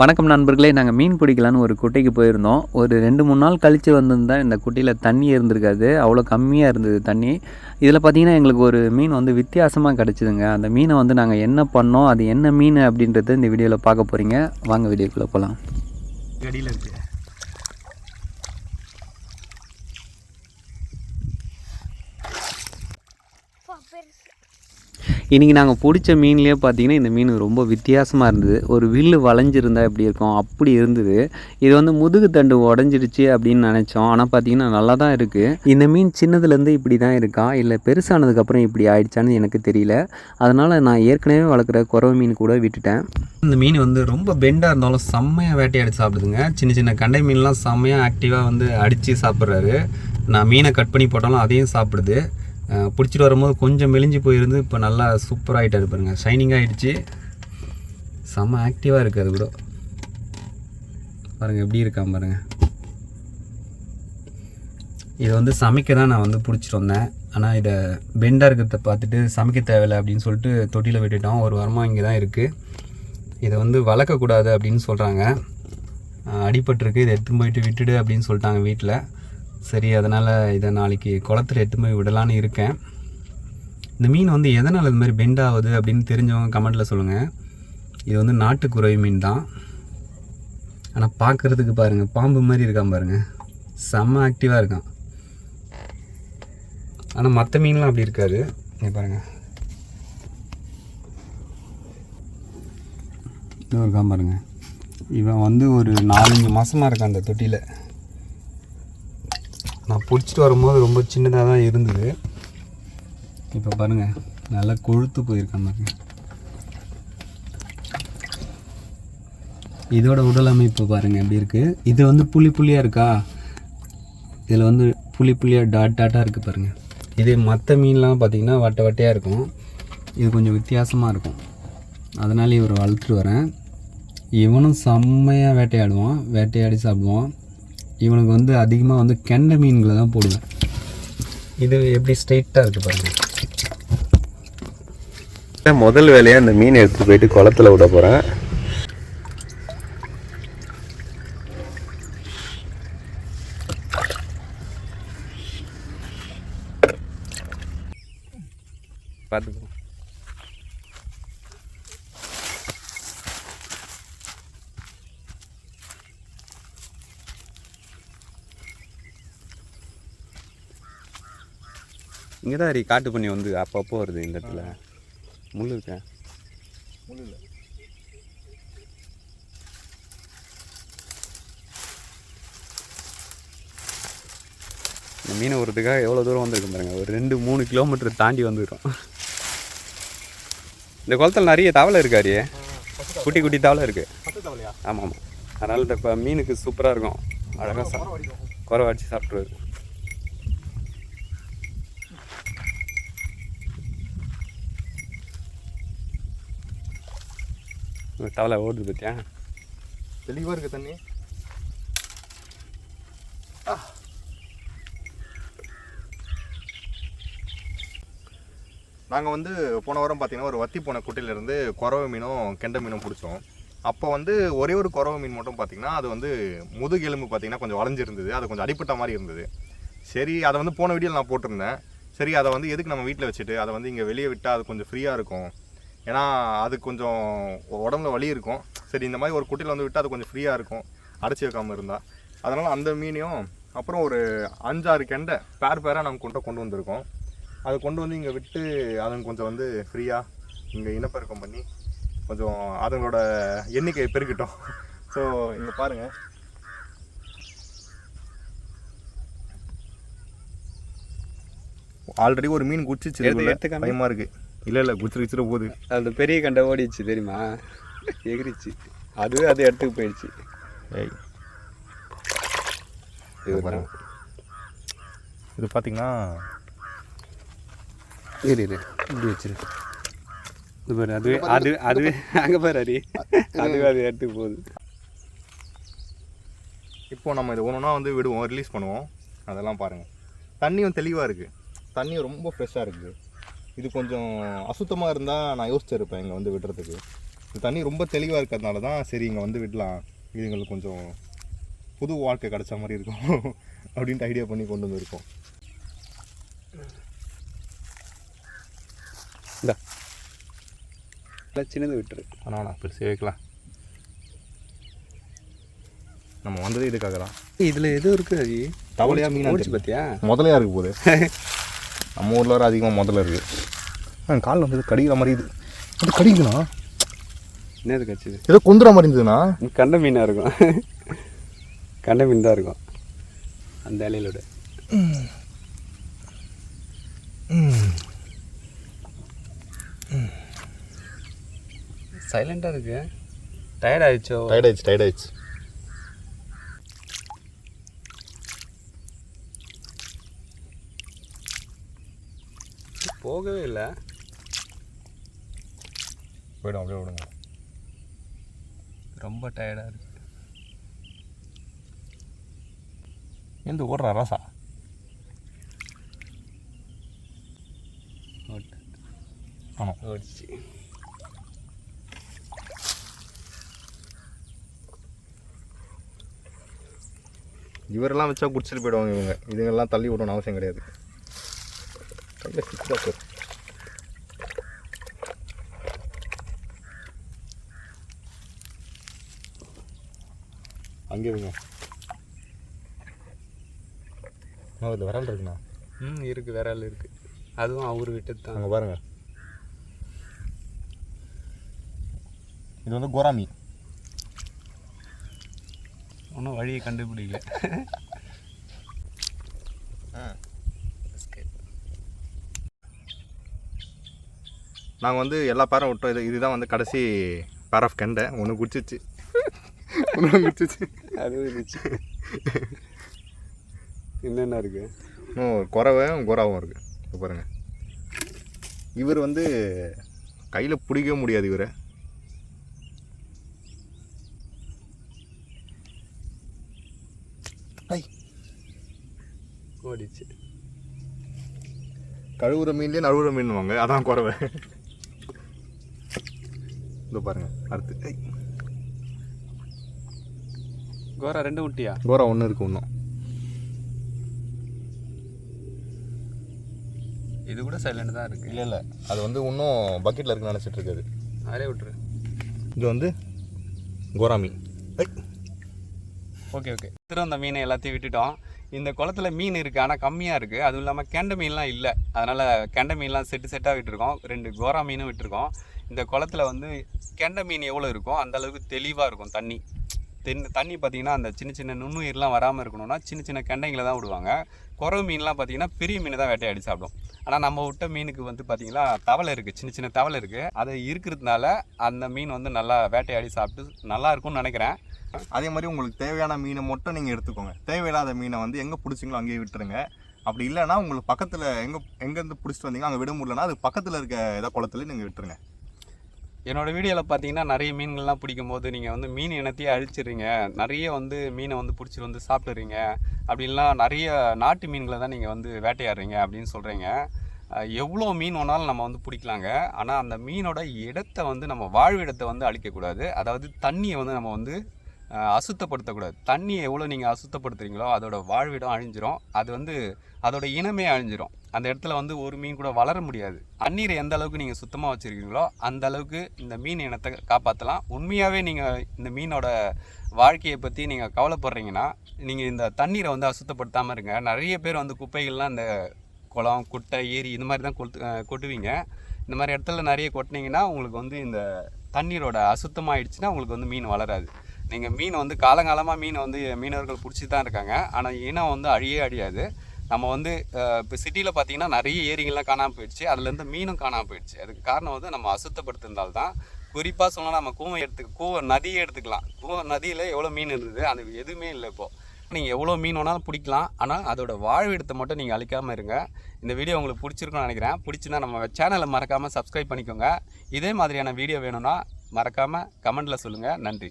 வணக்கம் நண்பர்களே. நாங்கள் மீன் பிடிக்கலான்னு ஒரு குட்டைக்கு போயிருந்தோம். ஒரு ரெண்டு மூணு நாள் கழித்து வந்திருந்தா இந்த குட்டையில் தண்ணி இருந்திருக்காது. அவ்வளோ கம்மியாக இருந்தது தண்ணி. இதில் பார்த்தீங்கன்னா எங்களுக்கு ஒரு மீன் வந்து வித்தியாசமாக கிடச்சிதுங்க. அந்த மீனை வந்து நாங்கள் என்ன பண்ணோம் அது என்ன மீன் அப்படின்றத இந்த வீடியோவில் பார்க்க போகிறீங்க வாங்க வீடியோக்குள்ளே போகலாம் கடியில் இருக்குது இன்றைக்கி நாங்கள் பிடிச்ச மீன்லேயே பார்த்தீங்கன்னா இந்த மீன் ரொம்ப வித்தியாசமாக இருந்தது. ஒரு வில்லு வளைஞ்சிருந்தா எப்படி இருக்கும்? அப்படி இருந்தது. இது வந்து முதுகு தண்டு உடஞ்சிடுச்சு அப்படின்னு நினச்சோம். ஆனால் பார்த்தீங்கன்னா நல்லா தான் இருக்குது இந்த மீன் சின்னதுலேருந்து இப்படி தான் இருக்கா? இல்லை பெருசானதுக்கப்புறம் இப்படி ஆயிடுச்சான்னு எனக்கு தெரியல. அதனால் நான் ஏற்கனவே வளர்க்குற குறவை மீன் கூட விட்டுட்டேன். இந்த மீன் வந்து ரொம்ப பெண்டாக இருந்தாலும் செம்மையாக வேட்டையாடி சாப்பிடுதுங்க. சின்ன சின்ன கண்டை மீன்லாம் செம்மையாக ஆக்டிவாக வந்து அடித்து சாப்பிட்றாரு. நான் மீனை கட் பண்ணி போட்டாலும் அதையும் சாப்பிடுது. பிடிச்சிட்டு வரும்போது கொஞ்சம் மெலிஞ்சு போயிருந்து இப்போ நல்லா சூப்பர் ஆகிட்டாரு பாருங்க. ஷைனிங் ஆகிடுச்சு செம்ம ஆக்டிவாக இருக்குது அது கூட பாருங்கள் எப்படி இருக்கான் பாருங்கள் இதை வந்து சமைக்க தான் நான் வந்து பிடிச்சிட்டு வந்தேன். ஆனால் இதை பெண்டாக இருக்கிறத பார்த்துட்டு சமைக்க தேவையில்லை அப்படின்னு சொல்லிட்டு தொட்டியில் விட்டுட்டோம் ஒரு வாரமாக இங்கே தான் இருக்குது இதை வந்து வளர்க்கக்கூடாது அப்படின்னு சொல்கிறாங்க அடிபட்டிருக்கு. இதை எடுத்துன்னு போயிட்டு விட்டுடு அப்படின்னு சொல்லிட்டாங்க வீட்டில் சரி அதனால் இதை நாளைக்கு குளத்துல எடுத்துன்னு போய் விடலான்னு இருக்கேன். இந்த மீன் வந்து எதனால் இது மாதிரி பெண்ட் ஆகுது அப்படின்னு தெரிஞ்சவங்க கமெண்ட்டில் சொல்லுங்கள் இது வந்து நாட்டுக்குறவை மீன் தான். ஆனால் பார்க்குறதுக்கு பாருங்கள் பாம்பு மாதிரி இருக்கான் பாருங்கள் செம்ம ஆக்டிவாக இருக்கான். ஆனால் மற்ற மீன்லாம் அப்படி இருக்காது. இங்க பாருங்கள் இது இருக்கான் பாருங்கள் இவன் வந்து ஒரு நாலஞ்சு மாதமாக இருக்கான் அந்த தொட்டியில். நான் பிடிச்சிட்டு வரும்போது ரொம்ப சின்னதாக தான் இருந்தது. இப்போ பாருங்கள் நல்லா கொழுத்து போயிருக்கான் பாருங்க. இதோட உடல் அமைப்பு பாருங்கள் எப்படி இருக்கு? இது வந்து புளி புளியாக இருக்கா? இதில் வந்து புளி புளியாக டாட் டாட்டாக இருக்குது பாருங்கள் இது மற்ற மீன்லாம் பார்த்திங்கன்னா வட்டை வட்டையாக இருக்கும். இது கொஞ்சம் வித்தியாசமாக இருக்கும். அதனால இவர் வளர்த்துட்டு வரேன். இவனும் செம்மையாக வேட்டையாடுவான். வேட்டையாடி சாப்பிடுவான். இவனுக்கு வந்து அதிகமாக வந்து கெண்டை மீன்களை தான் போடுவேன். இது எப்படி ஸ்ட்ரெயிட்டாக இருக்குது பாருங்கள் முதல் வேலையாக இந்த மீன் எடுத்து போயிட்டு குளத்துல விட போகிறேன் பார்த்துக்கோ. இங்கே தான் காட்டு பண்ணி வந்து அப்பப்போ வருது இந்த இடத்துல. முள் இருக்கேன் இந்த மீனை வரதுக்காக எவ்வளோ தூரம் வந்திருக்கும் பாருங்க. ஒரு ரெண்டு மூணு கிலோமீட்டர் தாண்டி வந்துடும் இந்த குளத்துல நிறைய தவளை இருக்காரு குட்டி குட்டி தவளை இருக்கு. ஆமாம் ஆமாம். அதனால் இந்த மீனுக்கு சூப்பராக இருக்கும். அழகாக சா குறை சாப்பிட்ருவாரு இந்த தவளை ஓடுது பார்த்தியா தெளிவாக இருக்கு தண்ணி. நாங்கள் வந்து போன வாரம் பார்த்தீங்கன்னா ஒரு வத்தி போன குட்டையிலேருந்து குறவை மீனும் கெண்டை மீனும் பிடிச்சோம். அப்போ வந்து ஒரே ஒரு குறவை மீன் மட்டும் பார்த்தீங்கன்னா அது வந்து முதுகெலும்பு பார்த்தீங்கன்னா கொஞ்சம் வளைஞ்சிருந்தது. அது கொஞ்சம் அடிப்பட்ட மாதிரி இருந்தது. சரி அதை வந்து போன வீடியோவில் நான் போட்டிருந்தேன். சரி அதை வந்து எதுக்கு நம்ம வீட்டில் வச்சுட்டு அதை வந்து இங்கே வெளியே விட்டால் அது கொஞ்சம் ஃப்ரீயாக இருக்கும். ஏன்னா அது கொஞ்சம் உடம்புல வலி இருக்கும். சரி இந்த மாதிரி ஒரு குட்டையில் வந்து விட்டால் அது கொஞ்சம் ஃப்ரீயாக இருக்கும். அடைச்சி வைக்காமல் இருந்தால் அதனால் அந்த மீனையும் அப்புறம் ஒரு அஞ்சாறு கெண்டை பேர் பேராக நாங்கள் கொண்டு கொண்டு வந்திருக்கோம். அதை கொண்டு வந்து இங்கே விட்டு அதுங்க கொஞ்சம் வந்து ஃப்ரீயாக இங்கே இனப்பெருக்கம் பண்ணி கொஞ்சம் அதுங்களோட எண்ணிக்கை பெருக்கட்டும். ஸோ இங்கே பாருங்கள் ஆல்ரெடி ஒரு மீன் குச்சிச்சு எடுத்து- இதுக்குள்ள. இல்லை இல்லை குச்சிரு குச்சிரு போகுது. அந்த பெரிய கண்டை ஓடிடுச்சு தெரியுமா? எகிரிச்சு. அதுவே அது இடத்துக்கு போயிடுச்சு. ஏய். இது பாருங்க. இது பார்த்தீங்கன்னா இரு இரு. இப்படி வச்சிரு. இது பாரு அதுவே அது அதுவே அங்கே பாரு அரி அதுவே அது இடத்துக்கு போகுது. இப்போ நம்ம இது ஒன்று வந்து விடுவோம் ரிலீஸ் பண்ணுவோம். அதெல்லாம் பாருங்கள் தண்ணியும் தெளிவாக இருக்குது தண்ணியும் ரொம்ப ஃப்ரெஷ்ஷாக இருக்குது இது கொஞ்சம் அசுத்தமாக இருந்தால் நான் யோசிச்சிருப்பேன் இங்கே வந்து விடுறதுக்கு. இந்த தண்ணி ரொம்ப தெளிவாக இருக்கிறதுனால தான் சரி இங்கே வந்து விடலாம். இது எங்களுக்கு கொஞ்சம் புது வாழ்க்கை கிடைச்ச மாதிரி இருக்கும் அப்படின்ட்டு ஐடியா பண்ணி கொண்டு வந்திருக்கோம். இந்த. சின்னது விட்டுரு. ஆனால் நான் பெருசாக வைக்கலாம். நம்ம வந்ததே இதுக்காக தான். இதில் எதுவும் இருக்குது அது தவளையா மீனா பார்த்தியா முதலையா இருக்கு போகுது நம்ம ஊரில் வர அதிகமாக முதல்ல இருக்கு. ஆ காலில் வந்து கடிக்கிற மாதிரி இது. அது கடிக்கணும் என்னது கட்சிது ஏதோ குந்துற மாதிரி இருந்ததுன்னா கண்ட மீனாக இருக்கும். கண்ட மீன் தான் இருக்கும். அந்த இலையிலோட. சைலண்டாக இருக்கு. டயர்ட் ஆயிடுச்சோ? டயர்ட் ஆயிடுச்சு டயர்ட் ஆயிடுச்சு. போகவே இல்லை. போயிடும் அப்படியே விடுங்க. ரொம்ப டயர்டாக இருக்கு. எந்த ஓடுறா ராசா? ஆமாம் ஓடிச்சு. இவரெல்லாம் வச்சா குடிச்சிட்டு போயிடுவாங்க இவங்க. இதுங்கெல்லாம் தள்ளி விடணும்னு அவசியம் கிடையாது கையில் சிக்கா சார் அங்கே வைங்க இதுல விரல் இருக்குண்ணா. ம் இருக்குது விரல் இருக்குது அதுவும் அவர் விட்டது தான். அங்கே பாருங்க. இது வந்து கோராமி ஒன்றும் வழியை கண்டுபிடிக்கல. நாங்கள் வந்து எல்லா பேரும் விட்டோம். இது இதுதான் வந்து கடைசி பேர் ஆஃப் கெண்டை. ஒன்று குடிச்சிச்சு. அதுவும் இருந்துச்சு. என்னென்ன இருக்குது இன்னும் குறவும் குறாவும் இருக்குது இப்போ பாருங்கள் இவர் வந்து கையில் பிடிக்கவே முடியாது இவரை. ஓடிச்சு. கழுவுற மீன்லேயே நழுவுற மீன்வாங்க அதான் குறவை. இதோ பாருங்க அடுத்து. ஐ, கோரா ரெண்டு விட்டியா கோரா ஒன்று இருக்கு இன்னும். இது கூட சைலண்ட் தான் இருக்கு. இல்லை இல்லை. அது வந்து இன்னும் பக்கெட்டில் இருக்குன்னு நினச்சிட்டு இருக்காது. அதிலே விட்டுரு. இது வந்து கோராமி ஐ. Okay okay. திரும்ப அந்த மீனை எல்லாத்தையும் விட்டுட்டோம். இந்த குளத்துல மீன் இருக்குது ஆனால் கம்மியாக இருக்குது அதுவும் இல்லாமல் கெண்டை மீன்லாம் இல்லை. அதனால் கெண்டை மீன்லாம் செட்டு செட்டாக விட்டுருக்கோம். ரெண்டு கோரா மீனும் விட்டுருக்கோம். இந்த குளத்துல வந்து கெண்டை மீன் எவ்வளோ இருக்கோ அந்த அளவுக்கு தெளிவாக இருக்கும் தண்ணி. தென் தண்ணி பார்த்தீங்கன்னா அந்த சின்ன சின்ன நுண்ணுயிர்லாம் வராமல் இருக்கணும்னா சின்ன சின்ன கெண்டைங்களை தான் விடுவாங்க. குறவு மீன்லாம் பார்த்தீங்கன்னா பெரிய மீனை தான் வேட்டையாடி சாப்பிடும். ஆனால் நம்ம விட்ட மீனுக்கு வந்து பார்த்திங்கன்னா தவளை இருக்குது சின்ன சின்ன தவளை இருக்குது அது இருக்கிறதுனால அந்த மீன் வந்து நல்லா வேட்டையாடி சாப்பிட்டு நல்லா இருக்கும்னு நினைக்கிறேன். அதே மாதிரி உங்களுக்கு தேவையான மீனை மட்டும் நீங்கள் எடுத்துக்கோங்க. தேவையில்லாத மீனை வந்து எங்கே பிடிச்சிங்களோ அங்கேயே விட்டுருங்க. அப்படி இல்லைன்னா உங்களுக்கு பக்கத்தில் எங்கே எங்கேருந்து பிடிச்சிட்டு வந்தீங்க அங்கே விட முடியலன்னா அது பக்கத்தில் இருக்க ஏதாவது குளத்துல நீங்கள் விட்டுருங்க. என்னோடய வீடியோவில் பார்த்தீங்கன்னா நிறைய மீன்கள்லாம் பிடிக்கும் போது நீங்கள் வந்து மீன் இனத்தையே அழிச்சிடுறீங்க. நிறைய வந்து மீனை வந்து பிடிச்சிட்டு வந்து சாப்பிட்றீங்க. அப்படின்லாம் நிறைய நாட்டு மீன்களை தான் நீங்கள் வந்து வேட்டையாடுறீங்க அப்படின்னு சொல்கிறீங்க எவ்வளோ மீன் வேணாலும் நம்ம வந்து பிடிக்கலாங்க. ஆனால் அந்த மீனோட இடத்த வந்து நம்ம வாழ்விடத்தை வந்து அழிக்கக்கூடாது. அதாவது தண்ணியை வந்து நம்ம வந்து அசுத்தப்படுத்தக்கூடாது. தண்ணியை எவ்வளோ நீங்கள் அசுத்தப்படுத்துறீங்களோ அதோட வாழ்விடம் அழிஞ்சிரும். அது வந்து அதோட இனமே அழிஞ்சிரும். அந்த இடத்துல வந்து ஒரு மீன் கூட வளர முடியாது. தண்ணீரை எந்த அளவுக்கு நீங்கள் சுத்தமாக வச்சுருக்கீங்களோ அந்த அளவுக்கு இந்த மீன் இனத்தை காப்பாற்றலாம் உண்மையாகவே நீங்கள் இந்த மீனோட வாழ்க்கையை பற்றி நீங்கள் கவலைப்படுறீங்கன்னா நீங்கள் இந்த தண்ணீரை வந்து அசுத்தப்படுத்தாமல் இருங்க. நிறைய பேர் வந்து குப்பைகள்லாம் இந்த குளம் குட்டை ஏரி இந்த மாதிரி தான் கொட்டு கொட்டுவீங்க. இந்த மாதிரி இடத்துல நிறைய கொட்டினீங்கன்னா உங்களுக்கு வந்து இந்த தண்ணீரோட அசுத்தமாயிடுச்சுன்னா உங்களுக்கு வந்து மீன் வளராது. நீங்கள் மீன் வந்து காலங்காலமாக மீனை வந்து மீனவர்கள் பிடிச்சி தான் இருக்காங்க. ஆனால் இனம் வந்து அழியே அழியாது. நம்ம வந்து இப்போ சிட்டியில் பார்த்தீங்கன்னா நிறைய ஏரிகள்லாம் காணாமல் போயிடுச்சு. அதுலேருந்து மீனும் காணாமல் போயிடுச்சு. அதுக்கு காரணம் வந்து நம்ம அசுத்தப்படுத்திருந்தால் தான். குறிப்பாக சொன்னால் நம்ம கூவம் எடுத்து கூவ நதியே எடுத்துக்கலாம். கூவ நதியில் எவ்வளோ மீன் இருந்தது அது எதுவுமே இல்லை இப்போது நீங்கள் எவ்வளோ மீன் வேணாலும் பிடிக்கலாம். ஆனால் அதோட வாழ்விடத்தை மட்டும் நீங்கள் அழிக்காமல் இருங்க. இந்த வீடியோ உங்களுக்கு பிடிச்சிருக்குன்னு நினைக்கிறேன். பிடிச்சினா நம்ம சேனலை மறக்காமல் சப்ஸ்கிரைப் பண்ணிக்கோங்க. இதே மாதிரியான வீடியோ வேணும்னா மறக்காமல் கமெண்டில் சொல்லுங்கள் நன்றி.